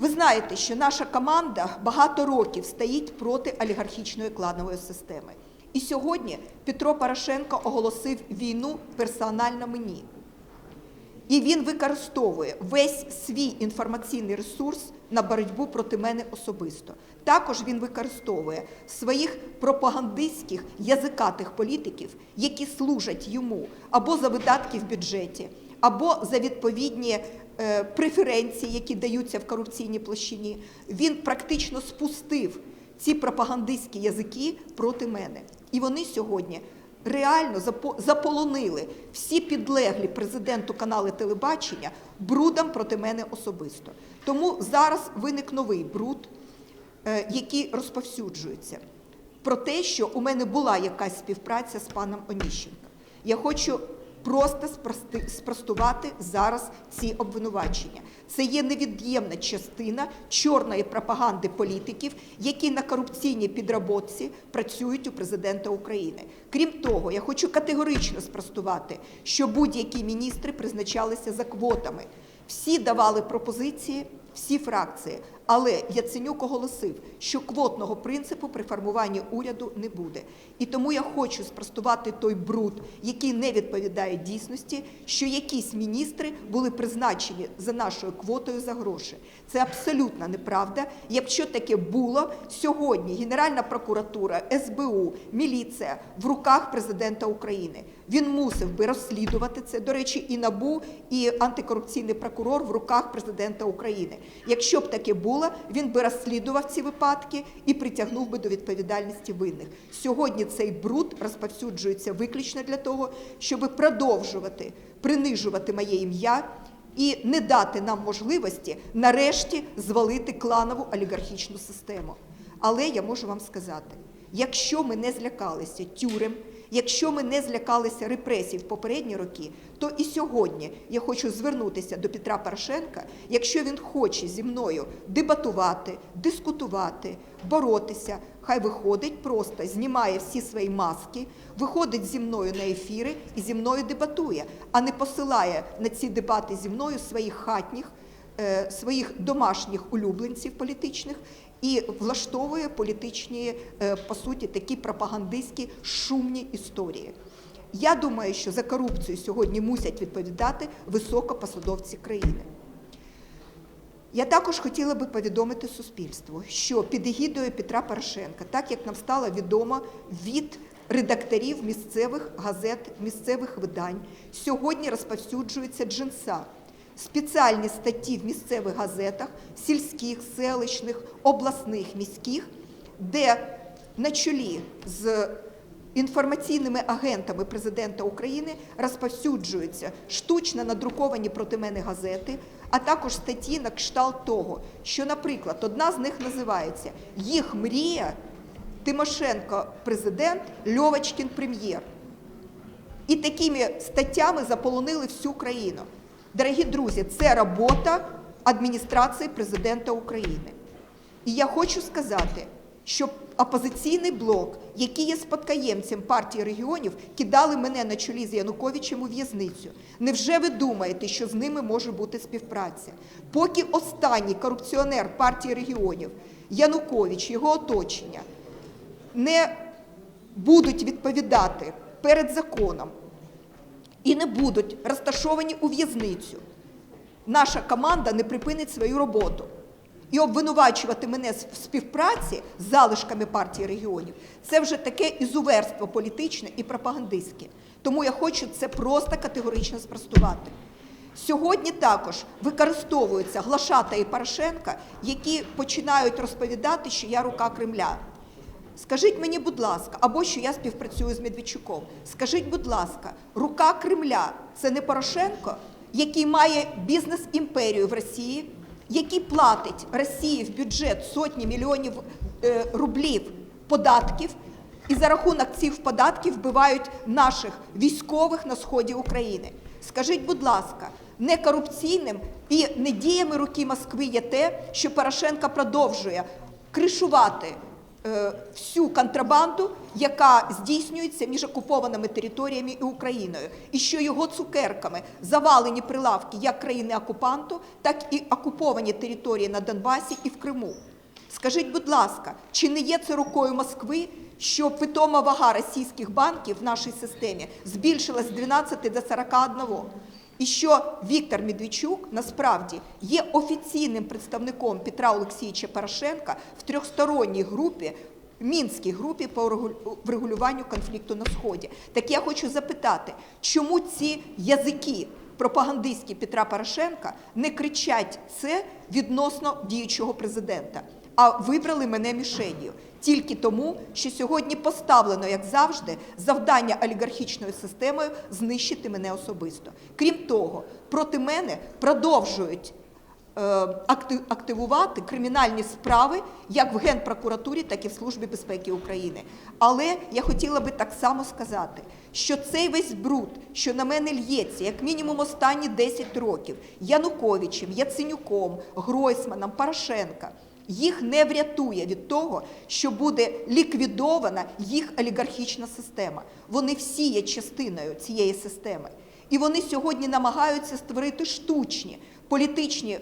Ви знаєте, що наша команда багато років стоїть проти олігархічної кланової системи. І сьогодні Петро Порошенко оголосив війну персонально мені. І він використовує весь свій інформаційний ресурс на боротьбу проти мене особисто. Також він використовує своїх пропагандистських язикатих політиків, які служать йому або за видатки в бюджеті, або за відповідні е, преференції, які даються в корупційній площині. Він практично спустив ці пропагандистські язики проти мене. І вони сьогодні реально заполонили всі підлеглі президенту канали телебачення брудом проти мене особисто. Тому зараз виник новий бруд, е, який розповсюджується про те, що у мене була якась співпраця з паном Оніщенко. Я хочу просто спростувати зараз ці обвинувачення. Це є невід'ємна частина чорної пропаганди політиків, які на корупційній підработці працюють у президента України. Крім того, я хочу категорично спростувати, що будь-які міністри призначалися за квотами. Всі давали пропозиції, всі фракції. Але Яценюк оголосив, що квотного принципу при формуванні уряду не буде. І тому я хочу спростувати той бруд, який не відповідає дійсності, що якісь міністри були призначені за нашою квотою за гроші. Це абсолютно неправда. Якщо таке було, сьогодні Генеральна прокуратура, СБУ, міліція в руках президента України. Він мусив би розслідувати це. До речі, і НАБУ, і антикорупційний прокурор в руках президента України. Якщо б таке було, він би розслідував ці випадки і притягнув би до відповідальності винних. Сьогодні цей бруд розповсюджується виключно для того, щоб продовжувати принижувати моє ім'я і не дати нам можливості нарешті звалити кланову олігархічну систему. Але я можу вам сказати, якщо ми не злякалися тюрем, якщо ми не злякалися репресій в попередні роки, то і сьогодні я хочу звернутися до Петра Порошенка, якщо він хоче зі мною дебатувати, дискутувати, боротися, хай виходить просто, знімає всі свої маски, виходить зі мною на ефіри і зі мною дебатує, а не посилає на ці дебати зі мною своїх хатніх е, своїх домашніх улюбленців політичних і влаштовує політичні, е, по суті, такі пропагандистські шумні історії. Я думаю, що за корупцію сьогодні мусять відповідати високопосадовці країни. Я також хотіла би повідомити суспільству, що під егідою Петра Порошенка, так як нам стало відомо від редакторів місцевих газет, місцевих видань, сьогодні розповсюджується джинса. Спеціальні статті в місцевих газетах, сільських, селищних, обласних, міських, де на чолі з інформаційними агентами президента України розповсюджуються штучно надруковані проти мене газети, а також статті на кшталт того, що, наприклад, одна з них називається Їх мрія Тимошенко президент, Льовочкін прем'єр. І такими статтями заполонили всю країну. Дорогі друзі, це робота адміністрації президента України. І я хочу сказати, що опозиційний блок, який є спадкоємцем партії регіонів, кидали мене на чолі з Януковичем у в'язницю. Невже ви думаєте, що з ними може бути співпраця? Поки останній корупціонер партії регіонів Янукович, його оточення, не будуть відповідати перед законом і не будуть розташовані у в'язницю, наша команда не припинить свою роботу. І обвинувачувати мене в співпраці з залишками партії регіонів це вже таке ізуверство політичне і пропагандистське. Тому я хочу це просто категорично спростувати. Сьогодні також використовуються глашатаї Порошенка, які починають розповідати, що я рука Кремля. Скажіть мені, будь ласка, або що я співпрацюю з Медведчуком. Скажіть, будь ласка, рука Кремля це не Порошенко, який має бізнес-імперію в Росії, який платить Росії в бюджет сотні мільйонів е, рублів податків, і за рахунок цих податків вбивають наших військових на сході України. Скажіть, будь ласка, не корупційним і не діями руки Москви є те, що Порошенко продовжує кришувати всю контрабанду, яка здійснюється між окупованими територіями і Україною, і що його цукерками завалені прилавки як країни-окупанту, так і окуповані території на Донбасі і в Криму. Скажіть, будь ласка, чи не є це рукою Москви, що питома вага російських банків в нашій системі збільшилась з 12 до 41? І що Віктор Медведчук насправді є офіційним представником Петра Олексійовича Порошенка в трьохсторонній групі, мінській групі по регу- врегулюванню конфлікту на сході. Так я хочу запитати, чому ці язики пропагандистські Петра Порошенка не кричать це відносно діючого президента, а вибрали мене мішенью? Тільки тому, що сьогодні поставлено, як завжди, завдання олігархічною системою знищити мене особисто. Крім того, проти мене продовжують е, активувати кримінальні справи як в Генпрокуратурі, так і в Службі безпеки України. Але я хотіла би так само сказати, що цей весь бруд, що на мене л'ється, як мінімум останні 10 років, Януковичем, Яценюком, Гройсманом, Порошенка, їх не врятує від того, що буде ліквідована їх олігархічна система. Вони всі є частиною цієї системи. І вони сьогодні намагаються створити штучні політичні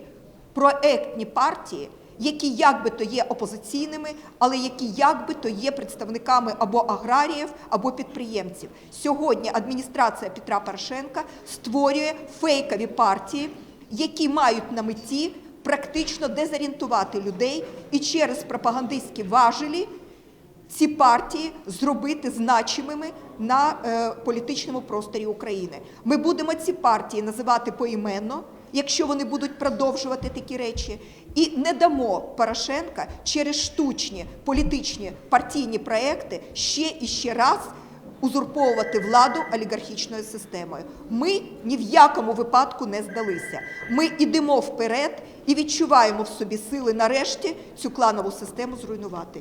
проектні партії, які як би то є опозиційними, але які як то є представниками або аграріїв, або підприємців. Сьогодні адміністрація Петра Порошенка створює фейкові партії, які мають на меті практично дезорієнтувати людей і через пропагандистські важелі ці партії зробити значимими на е, політичному просторі України. Ми будемо ці партії називати поіменно, якщо вони будуть продовжувати такі речі, і не дамо Порошенка через штучні політичні партійні проекти ще і ще раз узурповувати владу олігархічною системою. Ми ні в якому випадку не здалися. Ми йдемо вперед і відчуваємо в собі сили нарешті цю кланову систему зруйнувати.